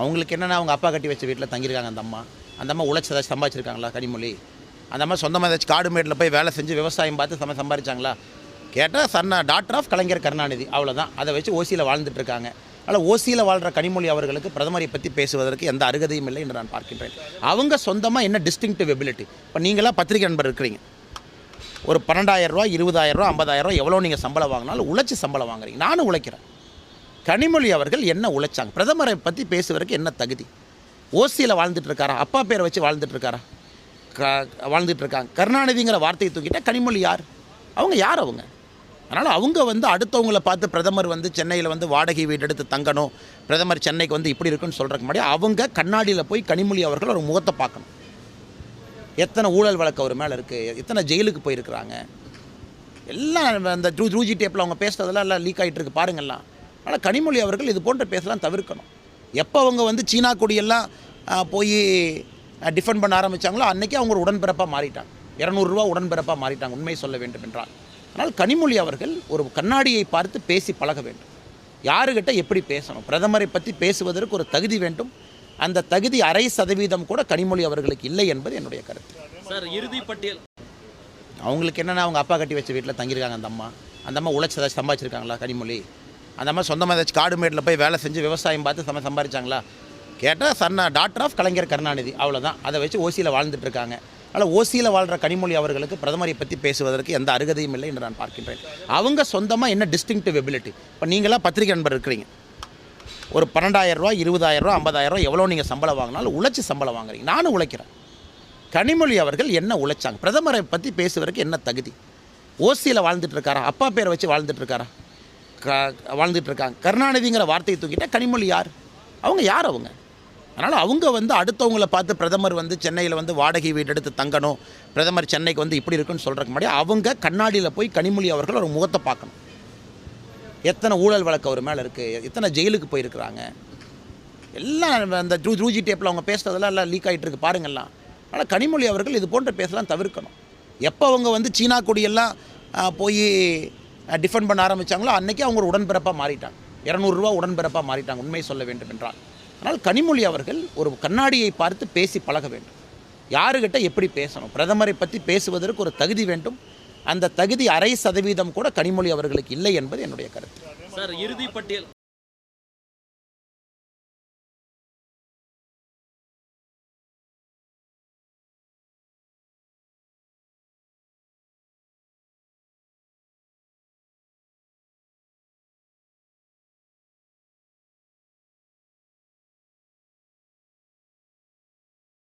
அவங்களுக்கு என்னென்னா அவங்க அப்பா கட்டி வச்ச வீட்டில் தங்கியிருக்காங்க அந்த அம்மா. அந்த அம்மா உழைச்சி ஏதாச்சும் சம்பாதிச்சிருக்காங்களா கனிமொழி? அந்த அம்மா சொந்தமாக ஏதாச்சும் காடு மேட்டில் போய் வேலை செஞ்சு விவசாயம் பார்த்து சம சம்பாதிச்சாங்களா? கேட்டால் சன்ன டாக்டர் ஆஃப் கலைஞர் கருணாநிதி. அவ்வளோதான் அதை வச்சு ஓசியில் வாழ்ந்துட்டு இருக்காங்க. அதனால் ஓசியில் வாழ்கிற கனிமொழி அவர்களுக்கு பிரதமரை பற்றி பேசுவதற்கு எந்த அருகதையும் இல்லை என்று நான் பார்க்கின்றேன். அவங்க சொந்தமாக என்ன டிஸ்டிங்டிவ் எபிலிட்டி இப்போ நீங்களாம் பத்திரிகை நண்பர் இருக்கிறீங்க. ஒரு பன்னெண்டாயிரம் ரூபா இருபதாயிரம் ரூபா ஐம்பதாயிரம் ரூபா எவ்வளோ நீங்கள் சம்பளம் வாங்கினாலும் உழைச்சி சம்பளம் வாங்குறீங்க. நானும் உழைக்கிறேன். கனிமொழி அவர்கள் என்ன உழைச்சாங்க? பிரதமரை பற்றி பேசுவதற்கு என்ன தகுதி? ஓசியில் வாழ்ந்துட்டு இருக்காரா? அப்பா பேரை வச்சு வாழ்ந்துட்டு இருக்காரா? க வாழ்ந்துட்டு இருக்காங்க. கருணாநிதிங்கிற வார்த்தையை தூக்கிட்டால் கனிமொழி யார்? அவங்க யார் அவங்க? அதனால் அவங்க வந்து அடுத்தவங்களை பார்த்து பிரதமர் வந்து சென்னையில் வந்து வாடகை வீடு எடுத்து தங்கணும். பிரதமர் சென்னைக்கு வந்து இப்படி இருக்குன்னு சொல்கிறக்கு முன்னாடி அவங்க கண்ணாடியில் போய் கனிமொழி அவர்கள் ஒரு முகத்தை பார்க்கணும். எத்தனை ஊழல் வழக்கு அவர் மேலே இருக்குது எத்தனை ஜெயிலுக்கு போயிருக்கிறாங்க? எல்லாம் அந்த த்ரூ டேப்பில் அவங்க பேசுகிறதெல்லாம் எல்லாம் லீக் ஆகிட்டு இருக்கு. பாருங்கள்லாம் அதனால் கனிமொழி அவர்கள் இது போன்ற பேசலாம் தவிர்க்கணும். எப்போ அவங்க வந்து சீனா கொடியெல்லாம் போய் டிஃபெண்ட் பண்ண ஆரம்பித்தாங்களோ அன்றைக்கி அவங்க ஒரு உடன்பிறப்பாக மாறிட்டாங்க. இரநூறுவா உடன்பிறப்பாக மாறிட்டாங்க உண்மை சொல்ல வேண்டும் என்றால். ஆனால் கனிமொழி அவர்கள் ஒரு கண்ணாடியை பார்த்து பேசி பழக வேண்டும். யாருக்கிட்ட எப்படி பேசணும்? பிரதமரை பற்றி பேசுவதற்கு ஒரு தகுதி வேண்டும். அந்த தகுதி அரை சதவீதம் கூட கனிமொழி அவர்களுக்கு இல்லை என்பது என்னுடைய கருத்து. சார் இறுதி பட்டியல். அவங்களுக்கு என்னென்னா அவங்க அப்பா கட்டி வச்ச வீட்டில் தங்கியிருக்காங்க அந்த அம்மா. அந்த அம்மா உழைச்சி ஏதாச்சும் சம்பாதிச்சிருக்காங்களா கனிமொழி? அந்த மாதிரி சொந்தமாக ஏதாச்சும் காடு மேட்டில் போய் வேலை செஞ்சு விவசாயம் பார்த்து சம சம்பாதிச்சாங்களா கேட்டால் சன்ன டாக்டர் ஆஃப் கலைஞர் கருணாநிதி. அவ்வளோதான் அதை வச்சு ஓசியில் வாழ்ந்துட்டுருக்காங்க இருக்காங்க. ஓசியில் வாழ்கிற கனிமொழி அவர்களுக்கு பிரதமரை பற்றி பேசுவதற்கு எந்த அருகதையும் இல்லை என்று நான் பார்க்கின்றேன். அவங்க சொந்தமாக என்ன டிஸ்டிங்டிவ் எபிலிட்டி இப்போ நீங்களாம் பத்திரிகை நண்பர் இருக்கிறீங்க. ஒரு பன்னெண்டாயிரம் ரூபா இருபதாயிரம் ரூபா ஐம்பதாயிரம் ரூபா எவ்வளோ நீங்கள் சம்பளம் வாங்கினாலும் உழைச்சி சம்பளம் வாங்குறீங்க. நானும் உழைக்கிறேன். கனிமொழி அவர்கள் என்ன உழைச்சாங்க? பிரதமரை பற்றி பேசுவதற்கு என்ன தகுதி? ஓசியில் வாழ்ந்துட்டு இருக்காரா? அப்பா பேரை வச்சு வாழ்ந்துட்டு இருக்காரா? க வாழ்ந்துட்டு இருக்காங்க கருணாநிதிங்கிற வார்த்தையை தூக்கிட்டால் கனிமொழி யார்? அவங்க யார் அவங்க? அதனால் அவங்க வந்து அடுத்தவங்கள பார்த்து பிரதமர் வந்து சென்னையில் வந்து வாடகை வீடு எடுத்து தங்கணும். பிரதமர் சென்னைக்கு வந்து இப்படி இருக்குன்னு சொல்கிறக்கு முன்னாடி அவங்க கண்ணாடியில் போய் கனிமொழி அவர்கள் ஒரு முகத்தை பார்க்கணும். எத்தனை ஊழல் வழக்கு அவர் மேலே இருக்குது எத்தனை ஜெயிலுக்கு போயிருக்கிறாங்க? எல்லாம் அந்த த்ரூ ஜூஜி டேப்பில் அவங்க பேசுகிறதெல்லாம் எல்லாம் லீக் ஆகிட்டு இருக்கு. பாருங்கள்லாம். அதனால் கனிமொழி அவர்கள் இது போன்ற பேசலாம் தவிர்க்கணும். எப்போ அவங்க வந்து சீனா கொடியெல்லாம் போய் டிஃபெண்ட் பண்ண ஆரம்பித்தாங்களோ அன்றைக்கி அவங்க ஒரு உடன்பிறப்பாக மாறிட்டாங்க. இரநூறுவா உடன்பிறப்பாக மாறிட்டாங்க உண்மை சொல்ல வேண்டும் என்றால். ஆனால் கனிமொழி அவர்கள் ஒரு கண்ணாடியை பார்த்து பேசி பழக வேண்டும். யாருக்கிட்ட எப்படி பேசணும்? பிரதமரை பற்றி பேசுவதற்கு ஒரு தகுதி வேண்டும். அந்த தகுதி அரை சதவீதம் கூட கனிமொழி அவர்களுக்கு இல்லை என்பது என்னுடைய கருத்து. சார் இறுதி பட்டியல்